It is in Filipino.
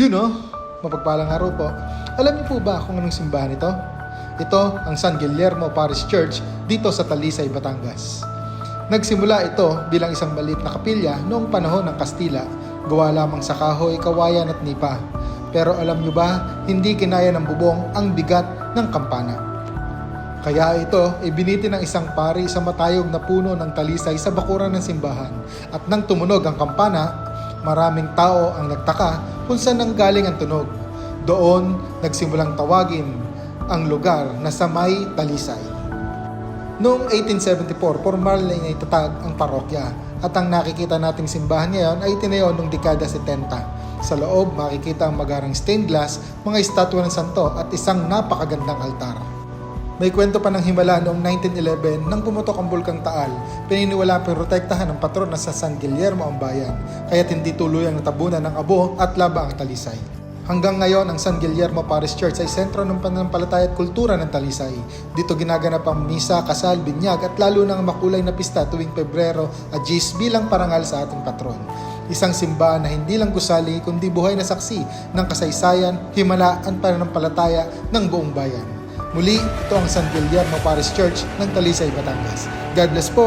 Yun oh, mapagpalang araw po. Alam niyo po ba kung anong simbahan ito? Ito ang San Guillermo Parish Church dito sa Talisay, Batangas. Nagsimula ito bilang isang maliit na kapilya noong panahon ng Kastila, gawa lamang sa kahoy, kawayan at nipa. Pero alam niyo ba, hindi kinaya ng bubong ang bigat ng kampana. Kaya ito, ibiniti ng isang pari sa matayog na puno ng talisay sa bakuran ng simbahan. At nang tumunog ang kampana, maraming tao ang nagtaka kung saan nanggaling ang tunog. Doon, nagsimulang tawagin ang lugar na sa may talisay. Noong 1874, formal na itatag ang parokya at ang nakikita nating simbahan ngayon ay tinayo noong dekada 70. Sa loob, makikita ang magarang stained glass, mga estatwa ng santo at isang napakagandang altar. May kwento pa ng himala noong 1911 nang pumutok ang bulkang Taal, pininiwala protektahan ng patron na sa San Guillermo ang bayan, kaya't hindi tuluyang natabunan ng abo at laba ang talisay. Hanggang ngayon, ang San Guillermo Parish Church ay sentro ng pananampalataya at kultura ng Talisay. Dito ginaganap ang misa, kasal, binyag at lalo na makulay na pista tuwing Pebrero at Gis bilang parangal sa ating patron. Isang simbahan na hindi lang gusali kundi buhay na saksi ng kasaysayan, himala at pananampalataya ng buong bayan. Muli, ito ang San Guillermo Parish Church ng Talisay, Batangas. God bless po!